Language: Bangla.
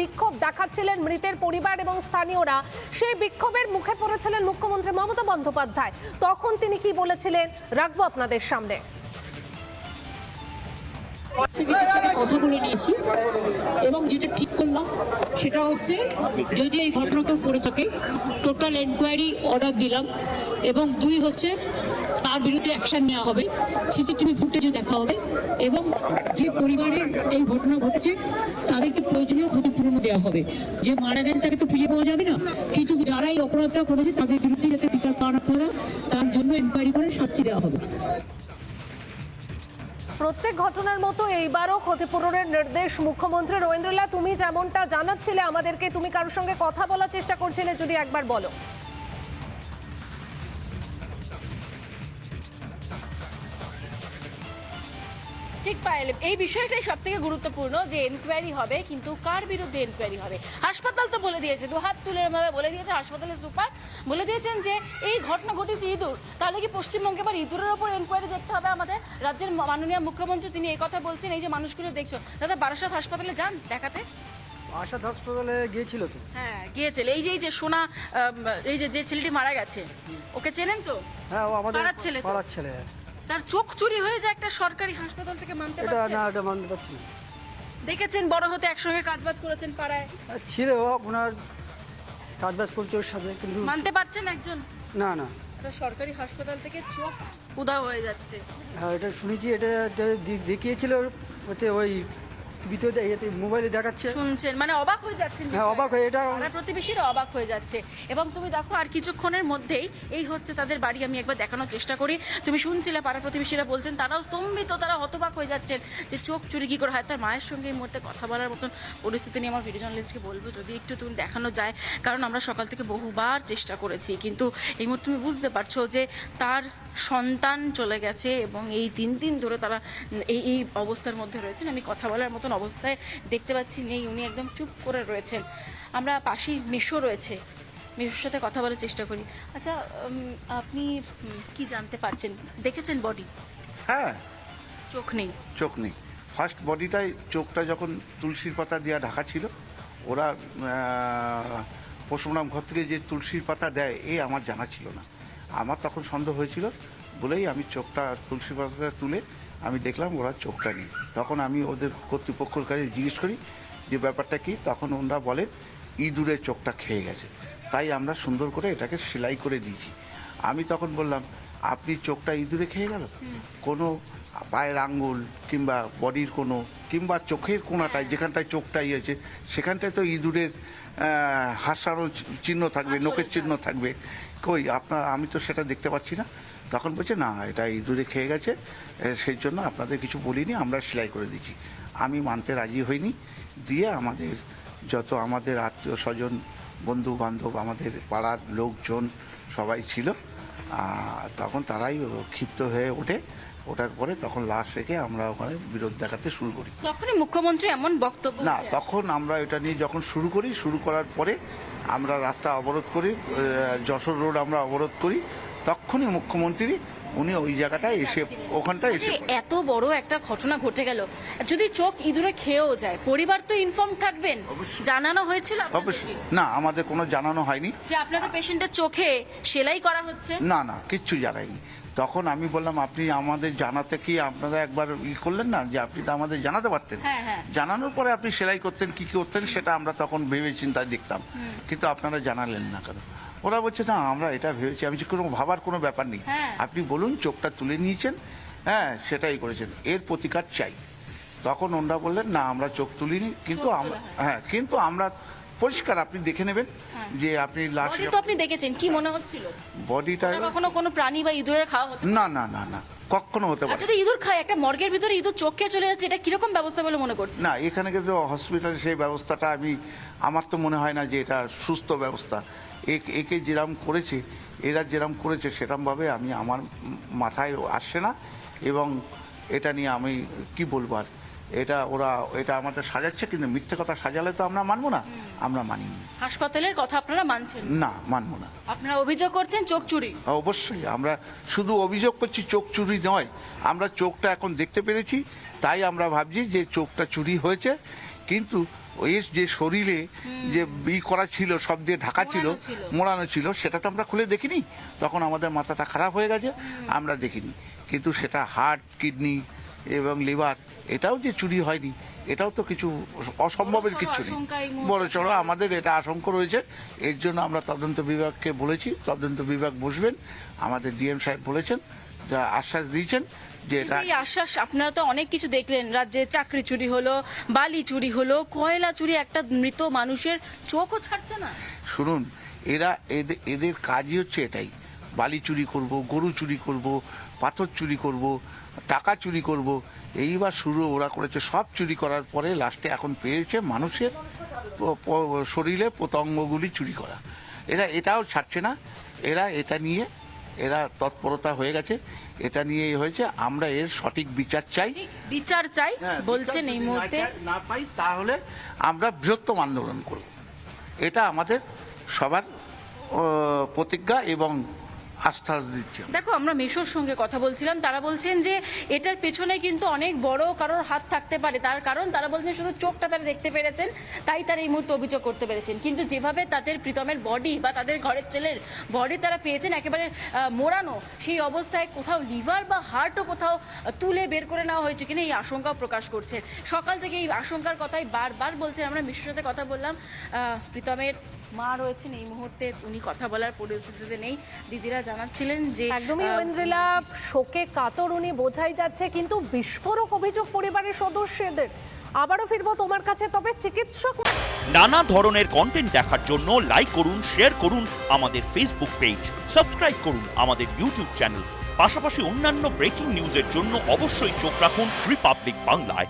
বিক্ষোভ দেখাচ্ছিলেন মৃতের পরিবার এবং স্থানীয়রা। সেই বিক্ষোভের মুখে পড়েছিলেন মুখ্যমন্ত্রী মমতা বন্দ্যোপাধ্যায়। তখন তিনি কি বলেছিলেন? রাখব আপনাদের সামনে। কথা বলে নিয়েছি এবং যেটা ঠিক করলাম সেটা হচ্ছে, যদি এই ঘটনাটা করে থাকে টোটাল এনকোয়ারি অর্ডার দিলাম এবং দুই হচ্ছে তার বিরুদ্ধে অ্যাকশন নেওয়া হবে। সিসিটিভি ফুটেজে দেখা হবে এবং যে পরিবারের এই ঘটনা ঘটেছে, তাদেরকে প্রয়োজনীয় ক্ষতিপূরণ দেওয়া হবে। যে মারা গেছে তাকে তো ফিরে পাওয়া যাবে না। কিন্তু যারা এই অপরাধটা করেছে, তাদের বিরুদ্ধে যাতে বিচার পাওয়া করা তার জন্য এনকোয়ারি করে শাস্তি দেওয়া হবে। প্রত্যেক ঘটনার মতো এইবারও ক্ষতিপূরণের নির্দেশ মুখ্যমন্ত্রী রবীন্দ্রলাল তুমি যেমনটা জানাচ্ছিলে আমাদেরকে, তুমি কারোর সঙ্গে কথা বলার চেষ্টা করছিলে, যদি একবার বলো। ঠিক পাইল এই বিষয়টাই সব থেকে গুরুত্বপূর্ণ যে এনকোয়ারি হবে কিন্তু কার বিরুদ্ধে এনকোয়ারি হবে? হাসপাতাল তো বলে দিয়েছে দু হাত তুলে ভাবে বলে দিয়েছে হাসপাতালের সুপার বলে দিয়েছেন যে এই ঘটনা ঘটেছে ইঁদুর তাহলে কি পশ্চিমবঙ্গে বা ইঁদুরের ওপর এনকোয়ারি দেখতে হবে আমাদের রাজ্যের মাননীয় মুখ্যমন্ত্রী? তিনি এই কথা বলছেন এই যে মানুষগুলো দেখছ দাদা বারাসাত হাসপাতালে যান দেখাতে? আশাদ হাসপাতালে গিয়েছিল তো। হ্যাঁ গিয়েছিল। এই যে এই যে সোনা এই যে যে ছেলেটি মারা গেছে ওকে চেনেন তো? হ্যাঁ ও আমাদের পাড়ার ছেলে পাড়ার ছেলে হ্যাঁ। তার চোখ চুরি হয়ে যায় একটা সরকারি হাসপাতাল থেকে মানতে এটা পারছেন না এটা মানতে পারছি না। দেখেছেন বড় হতে একসঙ্গে কাজবাজ করেছেন পাড়ায়? আর ছিল ওনার কাজবাজ করছে ওর সাথে কিন্তু মানতে পারছেন একজন? না না। একটা সরকারি হাসপাতাল থেকে চোখ উদা হয়ে যাচ্ছে। হ্যাঁ এটা শুনেছি এটা এটা দি- দেখিয়েছিল হচ্ছে ওই ভিতরে ইয়েতে মোবাইলে দেখাচ্ছে। শুনছেন মানে অবাক হয়ে যাচ্ছেন হ্যাঁ অবাক হয়ে এটা পাড়ার প্রতিবেশীরা অবাক হয়ে যাচ্ছে। এবং তুমি দেখো আর কিছুক্ষণের মধ্যেই এই হচ্ছে তাদের বাড়ি আমি একবার দেখানোর চেষ্টা করি। তুমি শুনছিলে পাড়া প্রতিবেশীরা বলছেন তারাও স্তম্ভিত তারা হতবাক হয়ে যাচ্ছেন যে চোখ চুরি কি করে হয়। তার মায়ের সঙ্গে এই মুহূর্তে কথা বলার মতন পরিস্থিতি নিয়ে আমার ভিডিও জার্নালিস্টকে বলব যদি একটু তুমি দেখানো যায় কারণ আমরা সকাল থেকে বহুবার চেষ্টা করেছি। কিন্তু এই মুহূর্তে তুমি বুঝতে পারছ যে তার সন্তান চলে গেছে এবং এই তিন দিন ধরে তারা এই এই অবস্থার মধ্যে রয়েছেন। আমি কথা বলার মতন অবস্থায় দেখতে পাচ্ছি নেই উনি একদম চুপ করে রয়েছেন। আমরা পাশেই মিশো রয়েছে। মিশোর সাথে কথা বলার চেষ্টা করি। আচ্ছা আপনি কি জানতে পারছেন? দেখেছেন বডি হ্যাঁ। চোখ নেই। চোখ নেই। ফার্স্ট বডিটাই চোখটা যখন তুলসীর পাতা দেওয়া ঢাকা ছিল ওরা পশুরাম ঘর থেকে যে তুলসীর পাতা দেয় এ আমার জানা ছিল না। আমার তখন সন্দেহ হয়েছিল বলেই আমি চোখটা তুলসী পাতাটা তুলে আমি দেখলাম ওরা চোখটা নেই। তখন আমি ওদের কর্তৃপক্ষের কাছে জিজ্ঞেস করি যে ব্যাপারটা কি তখন ওনারা বলে ইঁদুরের চোখটা খেয়ে গেছে। তাই আমরা সুন্দর করে এটাকে সেলাই করে দিয়েছি। আমি তখন বললাম আপনি চোখটা ইঁদুরে খেয়ে গেল? কোনো পায়ের আঙ্গুল কিংবা বডির কোনো কিংবা চোখের কোনাটায় যেখানটায় চোখটা ইয়েছে সেখানটায় তো ইঁদুরের হাসারও চিহ্ন থাকবে নোকের চিহ্ন থাকবে। কই, আপনার, আমি তো সেটা দেখতে পাচ্ছি না। তখন বলছে, না, এটা ইঁদুরে খেয়ে গেছে সেই জন্য আপনাদের কিছু বলিনি, আমরা সেলাই করে দিচ্ছি আমি মানতে রাজি হইনি, দিয়ে আমাদের যত আমাদের আত্মীয় স্বজন বন্ধু বান্ধব আমাদের পাড়ার লোকজন সবাই ছিল তখন তারাই ক্ষিপ্ত হয়ে ওঠে। ওঠার পরে তখন লাশ রেখে আমরা ওখানে বিরোধ দেখাতে শুরু করি। তখনই মুখ্যমন্ত্রী এমন বক্তব্য না তখন আমরা এটা নিয়ে যখন শুরু করি শুরু করার পরে আমরা রাস্তা অবরোধ করি যশোর রোড আমরা অবরোধ করি। তখনই মুখ্যমন্ত্রী উনি ওই জায়গাটায় এসে ওখানটায় এসে এত বড় একটা ঘটনা ঘটে গেল। যদি চোখ ইঁদুরে খেয়েও যায় পরিবার তো ইনফর্ম থাকবেন। জানানো হয়েছিল অবশ্যই। না আমাদের কোনো জানানো হয়নি। যে আপনাদের পেশেন্টের চোখে সেলাই করা হচ্ছে? না না কিচ্ছু জানাইনি। তখন আমি বললাম আপনি আমাদের জানাতে কি আপনারা একবার ই করলেন না? যে আপনি তো আমাদের জানাতে পারতেন? হ্যাঁ, হ্যাঁ। জানানোর পরে আপনি সেলাই করতেন কি কি করতেন সেটা আমরা তখন ভেবে চিন্তায় দেখতাম কিন্তু আপনারা জানালেন না কেন? ওরা বলছে না আমরা এটা ভেবেছি আমি কোনো ভাবার কোনো ব্যাপার নেই। হ্যাঁ। আপনি বলুন চোখটা তুলে নিয়েছেন হ্যাঁ সেটাই করেছেন। এর প্রতিকার চাই। তখন ওনারা বললেন না আমরা চোখ তুলিনি। কিন্তু আমরা হ্যাঁ। কিন্তু আমরা পরিষ্কার আপনি দেখে নেবেন যে আপনি লাশ তো আপনি দেখেছেন কি মনে হচ্ছিল? বডিটা কখনো কোনো প্রাণী বা ইঁদুরের খাওয়া হতো? না না না না কখনো হতে পারে যদি ইঁদুর খায় একটা মর্গের ভিতরে ইঁদুর চোখ চলে যাচ্ছে এটা কীরকম ব্যবস্থা বলে মনে করছেন? না এখানে কিন্তু হসপিটালে সেই ব্যবস্থাটা আমি আমার তো মনে হয় না যে এটা সুস্থ ব্যবস্থা। একে যেরাম করেছে, এরা যেরাম করেছে সেরমভাবে আমি আমার মাথায় আসছে না এবং এটা নিয়ে আমি কি বলব আর? এটা ওরা এটা আমাদের সাজাচ্ছে কিন্তু মিথ্যে কথা সাজালে তো আমরা মানবো না। আমরা মানি হাসপাতালের কথা আপনারা মানছেন? না মানবো না। আপনারা অভিযোগ করছেন চোখ চুরি? অবশ্যই আমরা শুধু অভিযোগ করছি চোখ চুরি নয়। আমরা চোখটা এখন দেখতে পেরেছি তাই আমরা ভাবছি যে চোখটা চুরি হয়েছে। কিন্তু ওই যে শরীরে যে ই করা ছিল সব দিয়ে ঢাকা ছিল। মোড়ানো ছিল সেটা তো আমরা খুলে দেখিনি। তখন আমাদের মাথাটা খারাপ হয়ে গেছে আমরা দেখিনি। কিন্তু সেটা হার্ট কিডনি এবং লিভার এটাও যে চুরি হয়নি এটাও তো কিছু অসম্ভবের কিছু নেই। বড় চড়ো আমাদের এটা আশঙ্কা রয়েছে। এর জন্য আমরা তদন্ত বিভাগকে বলেছি তদন্ত বিভাগ বসবেন। আমাদের ডিএম সাহেব বলেছেন যা আশ্বাস দিয়েছেন যে এটা আশ্বাস আপনারা তো অনেক কিছু দেখলেন রাজ্যে চাকরি চুরি হলো বালি চুরি হলো কয়লা চুরি একটা মৃত মানুষের চোখও ছাড়ছে না। শুনুন এরা এদের এদের কাজই হচ্ছে এটাই। বালি চুরি করব গরু চুরি করব পাথর চুরি করব টাকা চুরি করব এইবার শুরু ওরা করেছে সব চুরি করার পরে লাস্টে এখন পেয়েছে মানুষের শরীরে পতঙ্গগুলি চুরি করা। এরা এটাও ছাড়ছে না এরা এটা নিয়ে এরা তৎপরতা হয়ে গেছে এটা নিয়েই হয়েছে আমরা এর সঠিক বিচার চাই। বিচার চাই হ্যাঁ, বলছেন এই মুহূর্তে। না পাই তাহলে আমরা বৃহত্তম আন্দোলন করব। এটা আমাদের সবার প্রতিজ্ঞা এবং আশ্বাস দিচ্ছে দেখো, আমরা মেশোর সঙ্গে কথা বলছিলাম, তারা বলছেন যে এটার পেছনে কিন্তু অনেক বড় কারোর হাত থাকতে পারে, তার কারণ তারা বলছেন শুধু চোখটা তারা দেখতে পেরেছেন, তাই তারা এই মুহূর্তে অভিযোগ করতে পেরেছেন। কিন্তু যেভাবে তাদের প্রীতমের বডি বা তাদের ঘরের ছেলের বডি তারা পেয়েছেন, একেবারে মোড়ানো, সেই অবস্থায় কোথাও লিভার বা হার্টও কোথাও তুলে বের করে নেওয়া হয়েছে কিনা এই আশঙ্কাও প্রকাশ করছে। সকাল থেকে এই আশঙ্কার কথাই বারবার বলছেন, আমরা মিশুর সাথে কথা বললাম প্রীতমের মা রয়েছেন এই মুহূর্তে উনি কথা বলার পরিস্থিতিতে নেই। দিদিরা জানাচ্ছিলেন যে একদমই ঐন্দ্রিলা শোকে কাতর উনি বোঝাই যাচ্ছে কিন্তু বিস্ফোরক অভিযোগ পরিবারের সদস্যদের। আবারও ফিরবো তোমার কাছে তবে চিকিৎসক নানা ধরনের কন্টেন্ট দেখার জন্য লাইক করুন শেয়ার করুন আমাদের ফেসবুক পেজ সাবস্ক্রাইব করুন আমাদের ইউটিউব চ্যানেল পাশাপাশি অন্যান্য ব্রেকিং নিউজের জন্য অবশ্যই চোখ রাখুন রিপাবলিক বাংলায়।